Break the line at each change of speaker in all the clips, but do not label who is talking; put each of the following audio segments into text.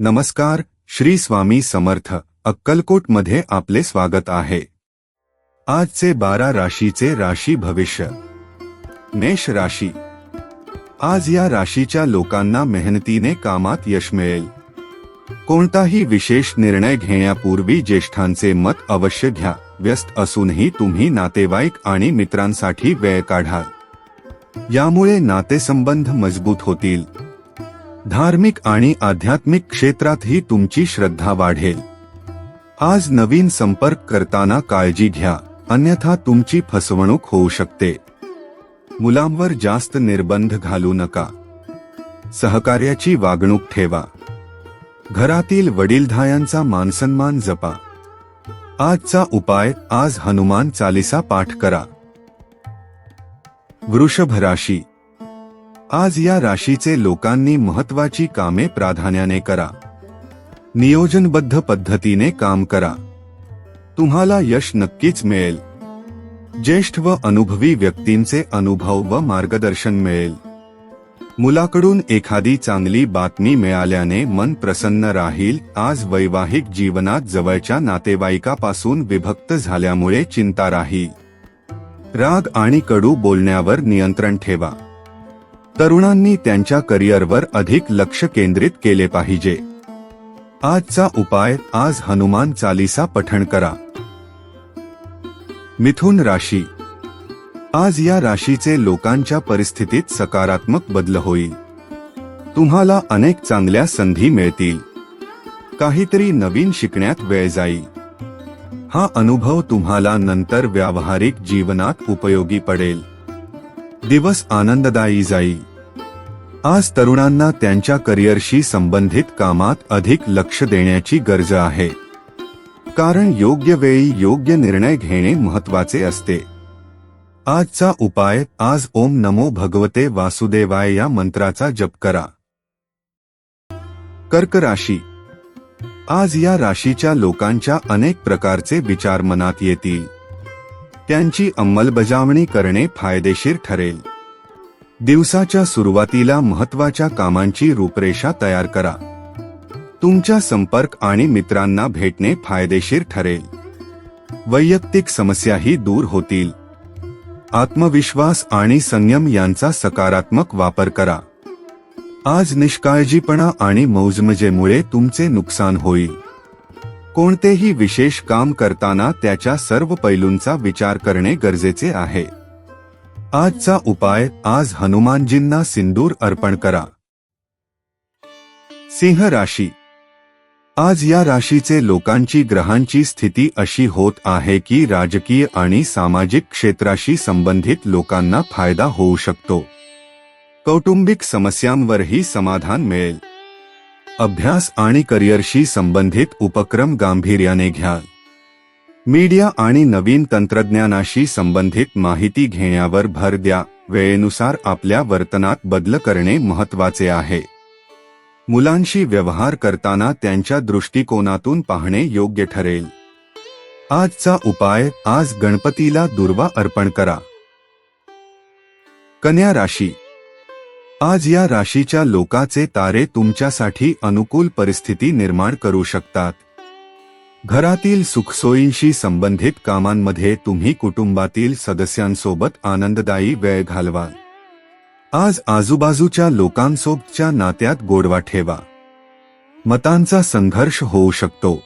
नमस्कार श्री स्वामी समर्थ अक्कलकोटमध्ये आपले स्वागत आहे. आजचे बारा राशीचे राशी भविष्य. मेष राशी. आज या राशीच्या लोकांना मेहनतीने कामात यश मिळेल. कोणताही विशेष निर्णय घेण्यापूर्वी ज्येष्ठांचे मत अवश्य घ्या व्यस्त असूनही तुम्ही नातेवाईक आणि मित्रांसाठी वेळ काढाल. यामुळे नातेसंबंध मजबूत होतील. धार्मिक आणि आध्यात्मिक क्षेत्रातही तुमची श्रद्धा वाढेल. आज नवीन संपर्क करताना काळजी घ्या अन्यथा तुमची फसवणूक होऊ शकते. मुलांवर जास्त निर्बंध घालू नका. सहकार्याची वागणूक ठेवा. घरातील वडीलधायांचा मानसन्मान जपा. आजचा उपाय आज हनुमान चालिसा पाठ करा. वृषभ राशी आज या राशीचे लोकांनी महत्वाची कामे प्राधान्याने करा. नियोजनबद्ध पद्धतीने काम करा. तुम्हाला यश नक्कीच मिळेल. ज्येष्ठ व अनुभवी व्यक्तींचे अनुभव व मार्गदर्शन मिळेल. मुलाकडून एखादी चांगली बातमी मिळाल्याने मन प्रसन्न राहील. आज वैवाहिक जीवनात जवळच्या नातेवाईकापासून विभक्त झाल्यामुळे चिंता राहील. राग आणि कडू बोलण्यावर नियंत्रण ठेवा. तरुणांनी त्यांच्या करिअरवर अधिक लक्ष केंद्रित केले पाहिजे. आजचा उपाय आज हनुमान चालिसा पठण करा. मिथुन राशी. आज या राशीचे लोकांच्या परिस्थितीत सकारात्मक बदल होईल. तुम्हाला अनेक चांगल्या संधी मिळतील. काहीतरी नवीन शिकण्यात वेळ जाईल. हा अनुभव तुम्हाला नंतर व्यावहारिक जीवनात उपयोगी पडेल. दिवस आनंददायी जाईल. आज तरुणांना त्यांच्या करिअरशी संबंधित कामात अधिक लक्ष देण्याची गरज आहे. कारण योग्य वेळी योग्य निर्णय घेणे महत्त्वाचे असते. आजचा उपाय आज ओम नमो भगवते वासुदेवाय या मंत्राचा जप करा. कर्क राशी. आज या राशीच्या लोकांच्या अनेक प्रकारचे विचार मनात येतील. त्यांची अंमलबजावणी करणे फायदेशीर ठरेल. दिवसाच्या सुरुवातीला महत्त्वाच्या कामांची रूपरेषा तयार करा. तुमच्या संपर्क आणि मित्रांना भेटणे फायदेशीर ठरेल. वैयक्तिक समस्याही दूर होतील. आत्मविश्वास आणि संयम यांचा सकारात्मक वापर करा. आज निष्काळजीपणा आणि मौजमजेमुळे तुमचे नुकसान होईल. कोणतेही विशेष काम करताना त्याच्या सर्व पैलूंचा विचार करणे गरजेचे आहे. आजचा उपाय आज हनुमानजींना सिंदूर अर्पण करा. सिंह राशी. आज या राशीचे लोकांची ग्रहांची स्थिती अशी होत आहे की राजकीय आणि सामाजिक क्षेत्राशी संबंधित लोकांना फायदा होऊ शकतो. कौटुंबिक समस्यांवरही समाधान मिळेल. अभ्यास आणि करिअरशी संबंधित उपक्रम गांभीर्याने घ्या. मीडिया आणि नवीन तंत्रज्ञानाशी संबंधित माहिती घेण्यावर भर द्या. वेळेनुसार आपल्या वर्तनात बदल करणे महत्त्वाचे आहे. मुलांशी व्यवहार करताना त्यांच्या दृष्टिकोनातून पाहणे योग्य ठरेल. आजचा उपाय आज गणपतीला दुर्वा अर्पण करा. कन्या राशी. आज या राशीच्या लोकाचे तारे तुमच्यासाठी अनुकूल परिस्थिती निर्माण करू शकतात. घरातील सुखसोयींशी संबंधित कामांमध्ये तुम्ही कुटुंबातील सदस्यांसोबत आनंददायी वेळ घालवा आज आजूबाजूच्या लोकांसोबतच्या नात्यात गोडवा ठेवा. मतांचा संघर्ष होऊ शकतो.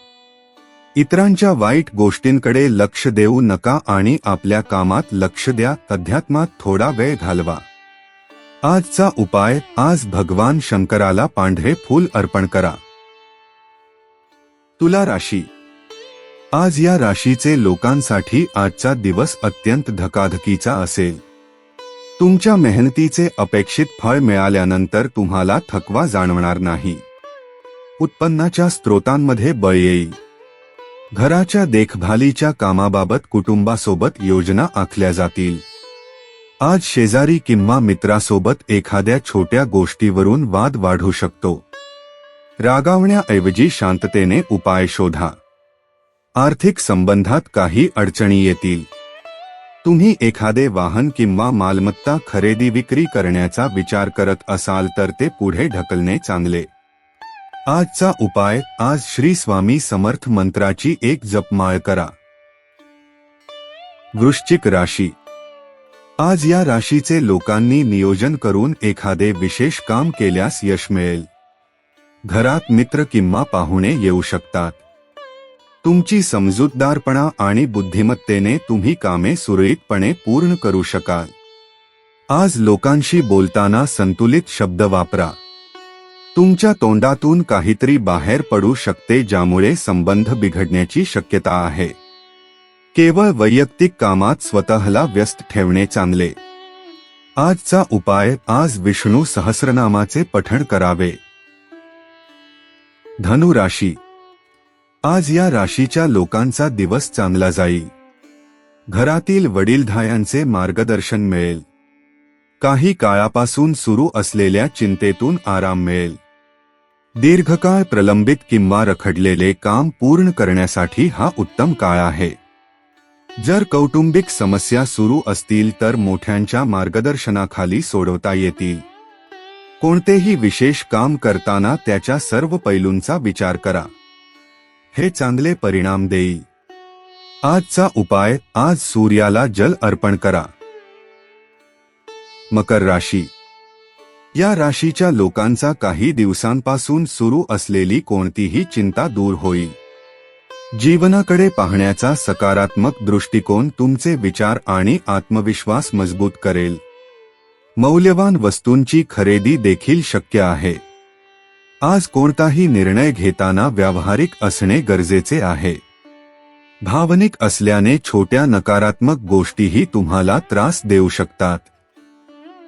इतरांच्या वाईट गोष्टींकडे लक्ष देऊ नका आणि आपल्या कामात लक्ष द्या अध्यात्मात थोडा वेळ घालवा. आजचा उपाय आज भगवान शंकराला पांढरे फूल अर्पण करा. तुला राशी आज या राशीचे लोकांसाठी आजचा दिवस अत्यंत धकाधकीचा असेल. तुमच्या मेहनतीचे अपेक्षित फळ मिळाल्यानंतर तुम्हाला थकवा जाणवणार नाही. उत्पन्नाच्या स्रोतांमध्ये बळ येईल. घराच्या देखभालीच्या कामाबाबत कुटुंबासोबत योजना आखल्या जातील. आज शेजारी किंवा मित्रासोबत एखाद्या छोट्या गोष्टीवरून वाद वाढू शकतो. रागावण्याऐवजी शांततेने उपाय शोधा. आर्थिक संबंधात काही अडचणी येतील. तुम्ही एखादे वाहन किंवा मालमत्ता खरेदी विक्री करण्याचा विचार करत असाल तर ते पुढे ढकलणे चांगले. आजचा उपाय आज श्री स्वामी समर्थ मंत्राची एक जपमाळ करा. वृश्चिक राशी. आज या राशीचे लोकांनी नियोजन करून एखादे विशेष काम केल्यास यश मिळेल. घरात मित्र किंवा पाहुणे येऊ शकतात. तुमची समजूतदारपणा आणि बुद्धिमत्तेने तुम्ही कामे सुरळीतपणे पूर्ण करू शकाल. आज लोकांशी बोलताना संतुलित शब्द वापरा. तुमच्या तोंडातून काहीतरी बाहेर पडू शकते ज्यामुळे संबंध बिघडण्याची शक्यता आहे. केवळ वैयक्तिक कामात स्वतःला व्यस्त ठेवणे चांगले. आजचा उपाय आज विष्णू सहस्रनामाचे पठण करावे. धनु राशी आज या राशीच्या लोकांचा दिवस चांगला जाईल. घरातील वडीलधायांचे मार्गदर्शन मिळेल. काही काळापासून सुरू असलेल्या चिंतेतून आराम मिळेल. दीर्घकाळ प्रलंबित किंवा रखडलेले काम पूर्ण करण्यासाठी हा उत्तम काळ आहे. जर कौटुंबिक समस्या सुरू असतील तर मोठ्यांच्या मार्गदर्शनाखाली सोडवता येतील. कोणतेही विशेष काम करताना त्याच्या सर्व पैलूंचा विचार करा. हे चांगले परिणाम देई. आजचा उपाय आज सूर्याला जल अर्पण करा. मकर राशी. या राशीच्या लोकांचा काही दिवसांपासून सुरू असलेली कोणतीही चिंता दूर होईल जीवनाकडे पाहण्याचा सकारात्मक दृष्टिकोन तुमचे विचार आणि आत्मविश्वास मजबूत करेल. मौल्यवान वस्तूंची खरेदी देखील शक्य आहे. आज कोणताही निर्णय घेताना व्यावहारिक असणे गरजेचे आहे. भावनिक असल्याने छोट्या नकारात्मक गोष्टीही तुम्हाला त्रास देऊ शकतात.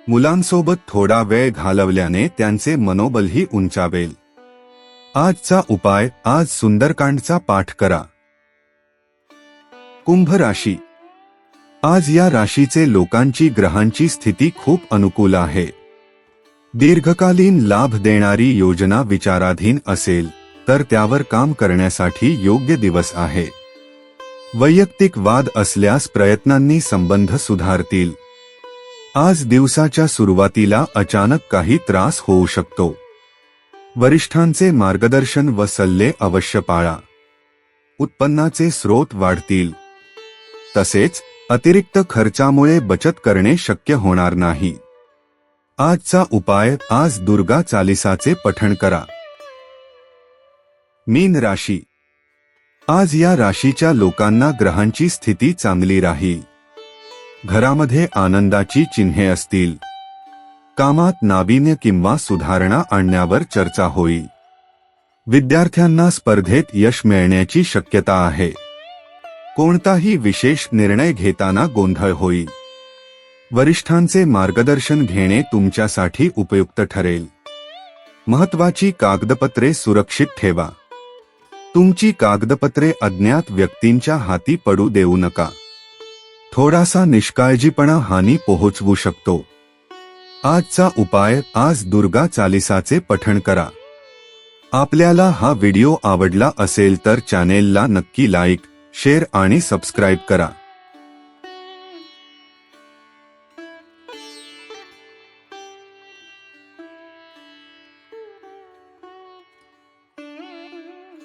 मुलांसोबत थोडा वेळ घालवल्याने त्यांचे मनोबलही उंचावेल. आजचा उपाय आज सुंदरकांडचा पाठ करा. कुंभ राशी. आज या राशीचे लोकांची ग्रहांची स्थिती खूप अनुकूल आहे. दीर्घकालीन लाभ देणारी योजना विचाराधीन असेल तर त्यावर काम करण्यासाठी योग्य दिवस आहे. वैयक्तिक वाद असल्यास प्रयत्नांनी संबंध सुधारतील. आज दिवसाच्या सुरुवातीला अचानक काही त्रास होऊ शकतो. वरिष्ठांचे मार्गदर्शन व सल्ले अवश्य पाळा. उत्पन्नाचे स्रोत वाढतील. तसेच अतिरिक्त खर्चामुळे बचत करणे शक्य होणार नाही. आजचा उपाय आज दुर्गा चालिसाचे पठण करा. मीन राशी. आज या राशीच्या लोकांना ग्रहांची स्थिती चांगली राहील. घरामध्ये आनंदाची चिन्हे असतील. कामात नाविन्य किंवा सुधारणा आणण्यावर चर्चा होईल. विद्यार्थ्यांना स्पर्धेत यश मिळण्याची शक्यता आहे. कोणताही विशेष निर्णय घेताना गोंधळ होईल. वरिष्ठांचे मार्गदर्शन घेणे तुमच्यासाठी उपयुक्त ठरेल. महत्वाची कागदपत्रे सुरक्षित ठेवा. तुमची कागदपत्रे अज्ञात व्यक्तींच्या हाती पडू देऊ नका. थोडासा निष्काळजीपणा हानी पोहोचवू शकतो. आजचा उपाय आज दुर्गा चालिसाचे पठण करा. आपल्याला हा व्हिडिओ आवडला असेल तर चॅनेलला नक्की लाईक शेअर आणि सबस्क्राईब करा.